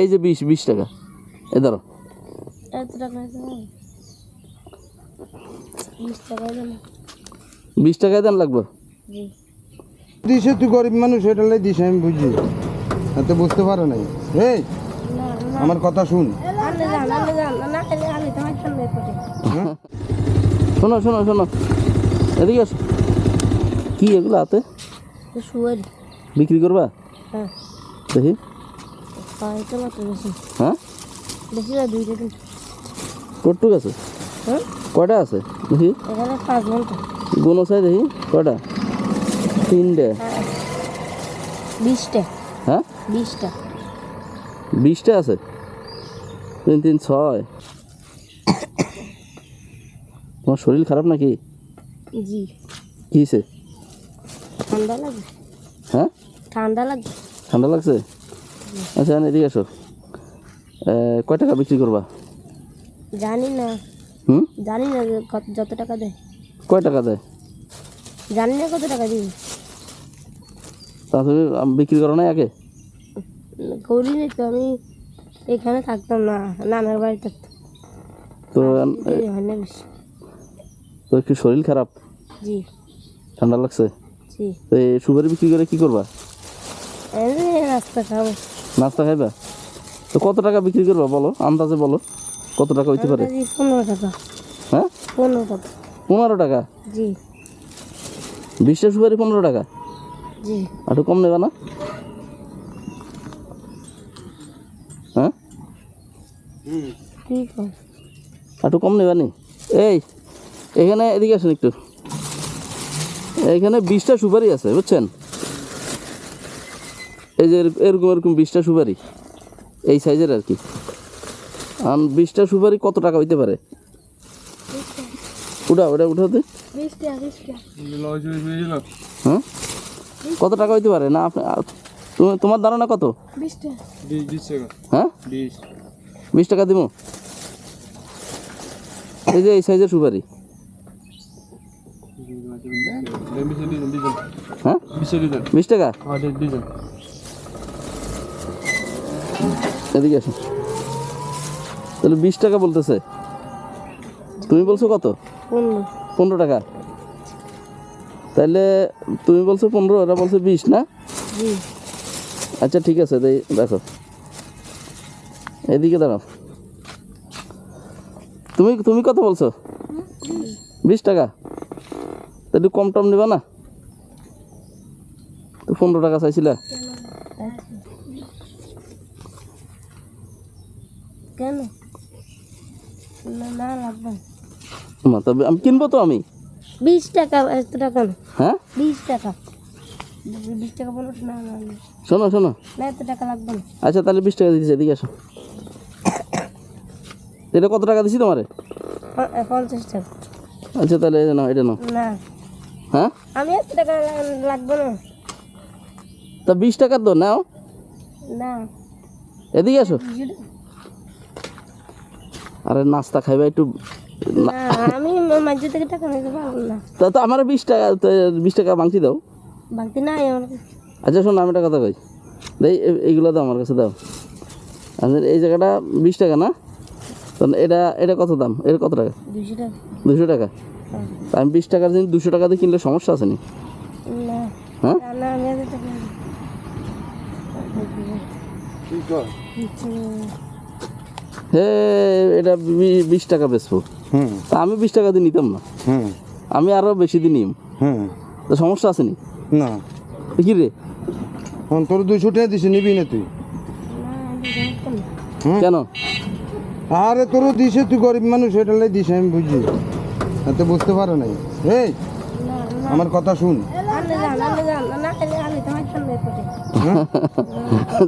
এই যে বিশ বিশ টাকা। এ ধরো। বিশ টাকা দেন বিশ টাকায় দেন লাগবে। জি। দিছে তুই গরিব মানুষ এটা লাই দিছে আমি বুঝি। এত বুঝতে পারো নাই। এই না না। আমার কথা শুন। তো এপটে শোনো শোনো শোনো। এদিকে আসো। কি এগুলো হাতে? বিক্রি করবা? হ্যাঁ। দেখি। হ্যাঁ? কটুক আছে? হ্যাঁ? কয়টা আছে? দেখি। গুণ চাই দেখি তিনটে। হ্যাঁ। বিশটা। হ্যাঁ? বিশটা। বিশটা আছে? তিন তিন ছয়। তোমার শরীর খারাপ নাকি? জি। কী হয়েছে ঠান্ডা লাগে? হ্যাঁ? ঠান্ডা লাগে। ঠান্ডা লাগছে? আচ্ছা এদিকে আসো। কয় টাকা বিক্রি করবা? জানি না। হুম? জানি না কত যত টাকা দেয়। কয় টাকা দেয়? জানি না কত টাকা দিবি। তা তুমি বিক্রি করো না আগে? করিনি তো আমি এখানে থাকতাম না নানার বাড়ি থাকতাম তো তো একটু শরীর খারাপ? জি। ঠান্ডা লাগছে? জি। তো এই সুপারি বিক্রি করে কি করবা? রাস্তা খাব। নাস্তা খাইবা? তো কত টাকা বিক্রি করবা বলো? আন্দাজে বলো। কত টাকা হইতে পারে? পনেরো টাকা। হ্যাঁ? পনেরো টাকা। পনেরো টাকা? জি। বিশটা সুপারি পনেরো টাকা? জি। আর একটু কম নেবা না? হ্যাঁ? আর একটু কম নেবা নি? এই এখানে এদিকে আসেন একটু। এখানে বিশটা সুপারি আছে বুঝছেন? এই যে এর- এরকম এরকম বিশটা সুপারি এই সাইজের আর কি। আর বিশটা সুপারি কত টাকা হইতে পারে? উঠা ওটা উঠাতে হ্যাঁ? কত টাকা হইতে পারে? না আপনি তোমার ধারণা কত? বিশ টাকা হ্যাঁ? বিশ টাকা দিব এই যে এই সাইজের সুপারি। হ্যাঁ? বিশ টাকা। এদিকে আসো। তাহলে বিশ টাকা বলতেছে। তুমি বলছো কত? পনেরো। টাকা। তাহলে তুমি বলছো পনেরো ওরা বলছে বিশ না? আচ্ছা ঠিক আছে তাই দেখো। এদিকে দাঁড়াও। তুমি তুমি কত বলছো? বিশ টাকা। একটু কম টম নেবা না? তো পনেরো টাকা চাইছিলা। কেন? না লাগবে না। তবে আমি কিনবো তো আমি? বিশ টাকা এত টাকা না। হ্যাঁ? বিশ টাকা। বিশ টাকা বলো না না। শোনো শোনো। না এত টাকা লাগবে না। আচ্ছা তাহলে বিশ টাকা দিচ্ছি এদিকে আসো। এটা কত টাকা দিছি তোমারে? পঞ্চাশ টাকা। আচ্ছা তাহলে এটা নাও এটা নাও। না। হ্যাঁ? আমি এত টাকা লাগবে না। তা বিশ টাকার তো নাও। না। এদিকে আসো। আরে নাস্তা খাইবা একটু না। আমি মাঝে থেকে টাকা নিতে পারব না। তা তো আমার বিশ টাকা তো বিশ টাকা বাংতি দাও। বাকি নাই আমার আচ্ছা শোন আমি একটা কথা কই। দেই এইগুলো দাও আমার কাছে দাও। আমাদের এই জায়গাটা বিশ টাকা না? তো এটা এটা কত দাম? এটা কত টাকা? দুশো টাকা। দুশো টাকা? হ্যাঁ। তা আমি বিশ টাকার জিনিস দুশো টাকা দিয়ে কিনলে সমস্যা আছে নি? না। হ্যাঁ? হে এটা বি- বিশ টাকা বেচবো হুম তা আমি বিশ টাকা দিয়ে নিতাম না হুম আমি আরও বেশি দিয়ে নিম হুম তো সমস্যা আছে নি না কি রে এখন তোর দুইশো টাকা দিছে নিবি না তুই না আমি জানতাম না হুম? কেন আরে তোরও দিছে তুই গরিব মানুষ এটা লাই দিছে আমি বুঝি এত বুঝতে পারো নাই এই আমার কথা শুন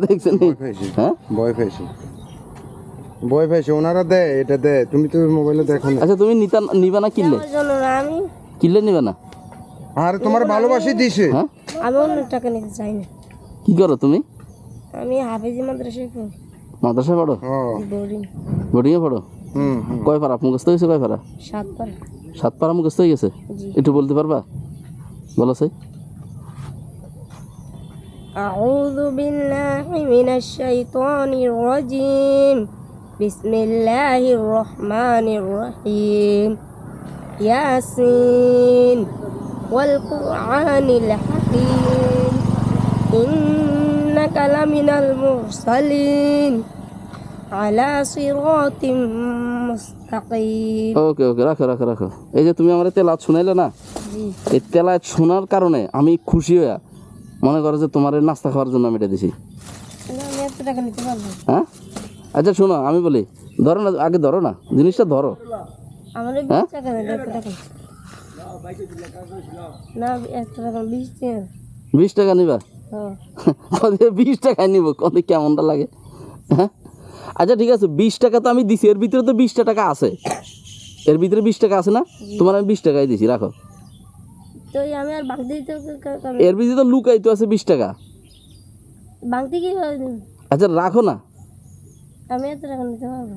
দেখছেন ভয় পেয়েছি হ্যাঁ ভয় পেয়েছি ভয় পেয়েছে ওনারা দেয় এটা দেয় তুমি তো মোবাইলে দেখো না আচ্ছা তুমি নিতা নিবা না কিনলে আমার জন্য না আমি কিনলে নিবে না আরে তোমার ভালোবাসি দিছে হ্যাঁ আমি অন্য টাকা নিতে চাই না কি করো তুমি আমি হাফেজি মাদ্রাসায় পড়ি মাদ্রাসায় পড়ো ও বোর্ডিং বোর্ডিংয়ে পড়ো হুম হুম কয় পারা মুখস্থ হয়েছে কয় পারা সাত পার সাত পারা মুখস্থ হয়ে গেছে জি একটু বলতে পারবা বলো সেই أعوذ بالله من الشيطان الرجيم বিসমিল্লাহির রহমানির রহিম ইয়াসিন ওয়াল কুরআনিল হাকিম ইন্নাকা লামিনাল মুরসালিন আলা সিরাতিম মুস্তাকিম ওকে ওকে রাখো রাখো রাখো। এই যে তুমি আমার তেলাত শুনাইলে না এই তেলাত শোনার কারণে আমি খুশি হইয়া মনে করো যে তোমার নাস্তা খাওয়ার জন্য আমি এটা দিছি। হ্যাঁ? আচ্ছা শোনো আমি বলি ধরো না আগে ধরো না জিনিসটা ধরো। হ্যাঁ? বিশ টাকা দেন এত টাকা। না এত টাকা বিশ টাকা। নিবা? হ্যাঁ। নিব কদে কেমনটা লাগে? হ্যাঁ? আচ্ছা ঠিক আছে বিশ টাকা তো আমি দিছি এর ভিতরে তো বিশটা টাকা আছে। এর ভিতরে বিশ টাকা আছে না? তোমার আমি বিশ টাকাই দিছি রাখো। এর ভিতরে তো লুকাই তো আছে বিশ টাকা। আচ্ছা রাখো না। আমি এত টাকা নিতে পারব?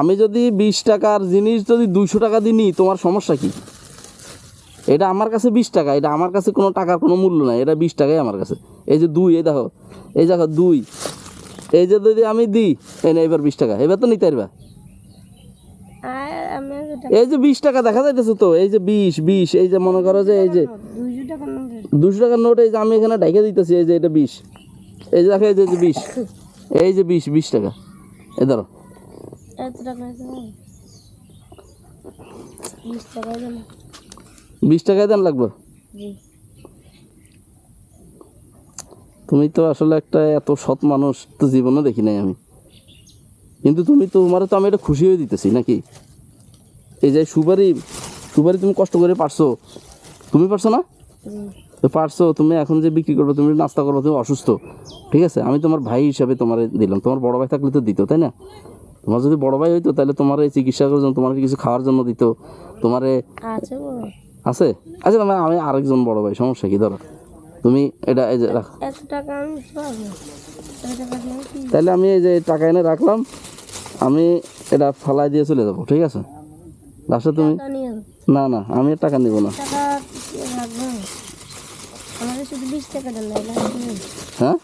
আমি যদি বিশ টাকার জিনিস যদি দুইশো টাকা দিই নিই, তোমার সমস্যা কি? এটা আমার কাছে বিশ টাকা এটা আমার কাছে কোনো টাকার কোনো মূল্য নাই এটা বিশ টাকাই আমার কাছে। এই যে দুই এই দেখো এই দেখো দুই। এই যে যদি আমি দিই এই না এবার বিশ টাকা এবার তো নিতে পারবা। এই যে বিশ টাকা দেখা যাইতেছে তো এই যে বিশ বিশ এই যে মনে করো যে এই যে দুশো টাকার নোট এই যে আমি এখানে ডাইকে দিতেছি এই যে এটা বিশ। এই যে দেখো এই যে বিশ। এই যে বিশ বিশ টাকা। এই ধরো। বিশ টাকায় দেন লাগবে? তুমি তো আসলে একটা এত সৎ মানুষ তো জীবনে দেখি নাই আমি। কিন্তু তুমি তো তোমার তো আমি এটা খুশি হয়ে দিতেছি নাকি? এই যে সুপারি সুপারি তুমি কষ্ট করে পারছ। তুমি পারছ না? তো পারছ তুমি এখন যে বিক্রি করবে তুমি নাস্তা করবে তুমি অসুস্থ ঠিক আছে? আমি তোমার ভাই হিসাবে তোমার দিলাম। তোমার বড় ভাই থাকলে তো দিত তাই না? তোমার যদি বড় ভাই হইতো তাহলে তোমার এই চিকিৎসা করার জন্য তোমার কিছু খাওয়ার জন্য দিত। তোমারে আছে আচ্ছা আমি আমি আরেকজন বড় ভাই সমস্যা কি? ধরো তুমি এটা এই যে রাখো। তাহলে আমি এই যে টাকা এনে রাখলাম আমি এটা ফালাই দিয়ে চলে যাব ঠিক আছে? লাস্টে তুমি। না না আমি টাকা নিব না। হ্যাঁ?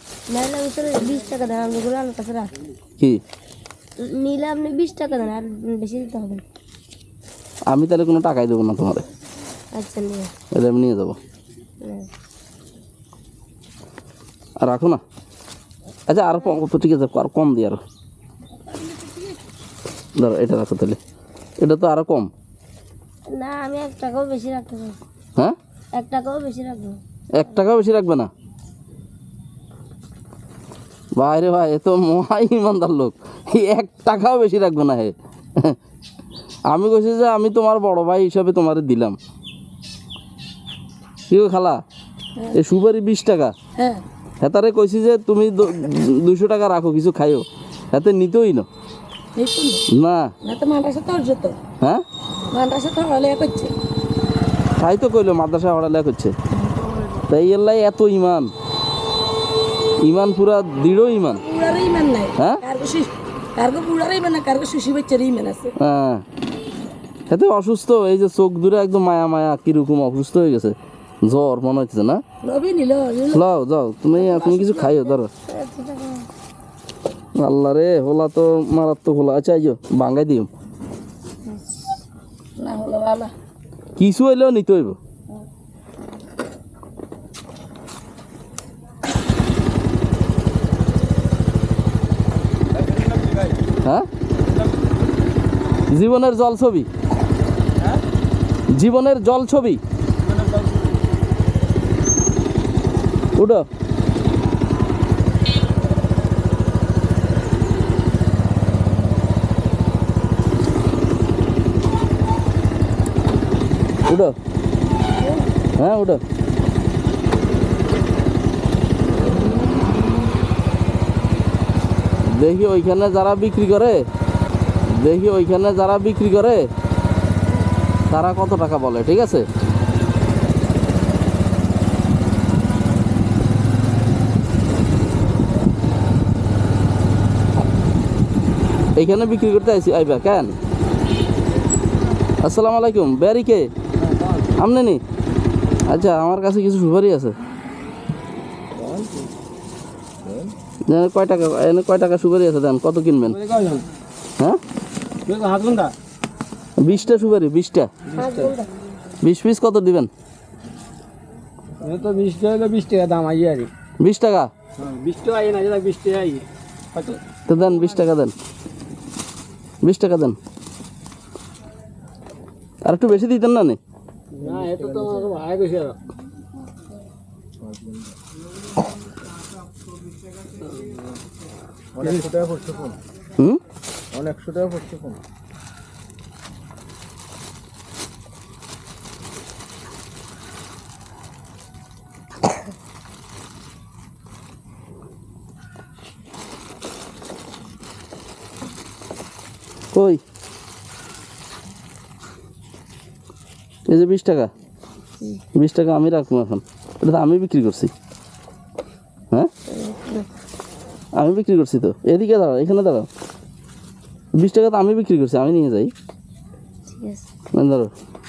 কি? নিলে আপনি বিশ টাকা দেন আর বেশি দিতে হবে। আমি তাহলে কোনো টাকাই দেবো না তোমার আমি নিয়ে যাব। আর রাখো না। আচ্ছা আর কম তো ঠিক আছে, আর কম দিই আরও। ধরো এটা রাখো তাহলে। এটা তো আরও কম। না, আমি এক টাকাও বেশি রাখতে পারব হ্যাঁ? এক টাকাও বেশি রাখব। এক টাকাও বেশি রাখবে না? বাইরে ভাই এ তো মহা ইমানদার লোক। এক টাকাও বেশি রাখবে না হে। আমি কইছি যে আমি তোমার বড় ভাই হিসাবে তোমার দিলাম। কি খালা? এই সুপারি বিশ টাকা। হ্যাঁ। হেতারে কইছি যে তুমি দুশো টাকা রাখো কিছু খাইও। হাতে নিতেই না। না? তো হ্যাঁ? মাদ্রাসা তোর হলে করছে তাই তো কইলো মাদ্রাসা হড়ালে করছে তাই এল্লাই এত ইমান ইমান পুরা দৃঢ় ইমান হ্যাঁ? হ্যাঁ। এতে অসুস্থ এই যে চোখ দূরে একদম মায়া মায়া কীরকম অসুস্থ হয়ে গেছে। জ্বর মনে হচ্ছে না? লাও যাও তুমি তুমি কিছু খাইও ধরো। আল্লাহ রে হোলা তো মারাত্মক হোলা। আচ্ছা আইও বাঙ্গাই দিও। না হলো বাবা কিছু এলেও নিতে হইব হ্যাঁ জীবনের জল ছবি। জীবনের জল ছবি। উঠো। উঠো। হ্যাঁ উঠো। দেখি ওইখানে যারা বিক্রি করে। দেখি ওইখানে যারা বিক্রি করে, তারা কত টাকা বলে, ঠিক আছে? এইখানে বিক্রি করতে আইসি আইবা, কেন? আসসালামু আলাইকুম বেরি কে? আমনে নি আচ্ছা আমার কাছে কিছু সুপারি আছে। কয় টাকা, এনে কয় টাকা সুপারি আছে দেন, কত কিনবেন? হ্যাঁ? বিশটা সুপারি, বিশটা। বিশ পিস কত দিবেন? বিশ টাকা? বিশ টাকা দাম আই আর বিশ বিশ টাকা আই না তো দেন, বিশ টাকা দেন। বিশ টাকা দেন। আর একটু বেশি দিতেন না নি? না এটা তো আমাকে ভাড়া গেছে আর। অনেকশো টাকা পড়ছে ফোন। হুম? অনেকশো টাকা পড়ছে ফোন। কই? এই যে বিশ টাকা। বিশ টাকা আমি রাখব এখন। এটা তো আমি বিক্রি করছি। হ্যাঁ? আমি বিক্রি করছি তো। এদিকে দাঁড়াও এখানে দাঁড়াও। বিশ টাকা তো আমি বিক্রি করছি আমি নিয়ে যাই। ধরো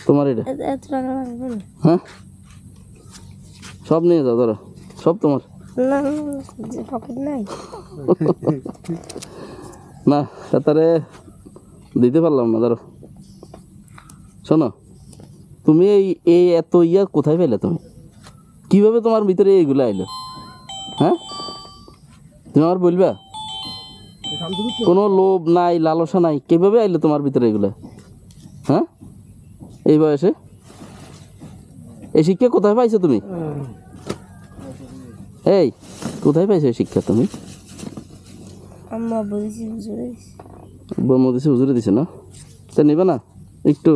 তোমার এটা। হ্যাঁ? সব নিয়ে যাও ধরো সব তোমার। না তারে দিতে পারলাম না ধরো শোনো। তুমি এই এই এত ইয়া কোথায় পেলে তুমি? কীভাবে তোমার ভিতরে এইগুলো আইলো? হ্যাঁ? তুমি আমার বলবা? কোনো লোভ নাই লালসা নাই কীভাবে আইলো তোমার ভিতরে এগুলো? হ্যাঁ? এই বয়সে? এই শিক্ষা কোথায় পাইছো তুমি? এই কোথায় পাইছো এই শিক্ষা তুমি? আম্মা বলছি বর্ম দিছে। হুজুরে দিছে না? তা নিবে না একটু।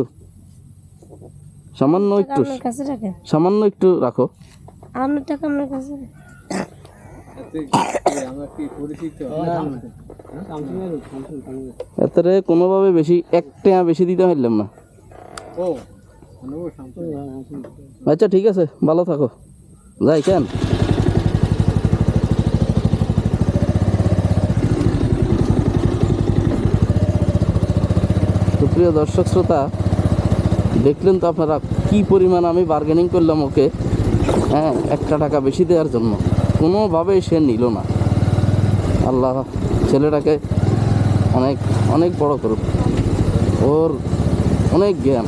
সামান্য একটু কাছে রাখেন। সামান্য একটু রাখো। আপনার টাকা আপনার কাছে রাখেন। এতে কোনোভাবে বেশি এক টাকা বেশি দিতে পারলাম না। আচ্ছা ঠিক আছে ভালো থাকো। যাই কেন? সুপ্রিয় প্রিয় দর্শক শ্রোতা দেখলেন তো আপনারা কি পরিমাণ আমি বার্গেনিং করলাম ওকে? হ্যাঁ একটা টাকা বেশি দেওয়ার জন্য। কোনোভাবে সে নিল না। আল্লাহ ছেলেটাকে অনেক অনেক বড় করুক। ওর অনেক জ্ঞান।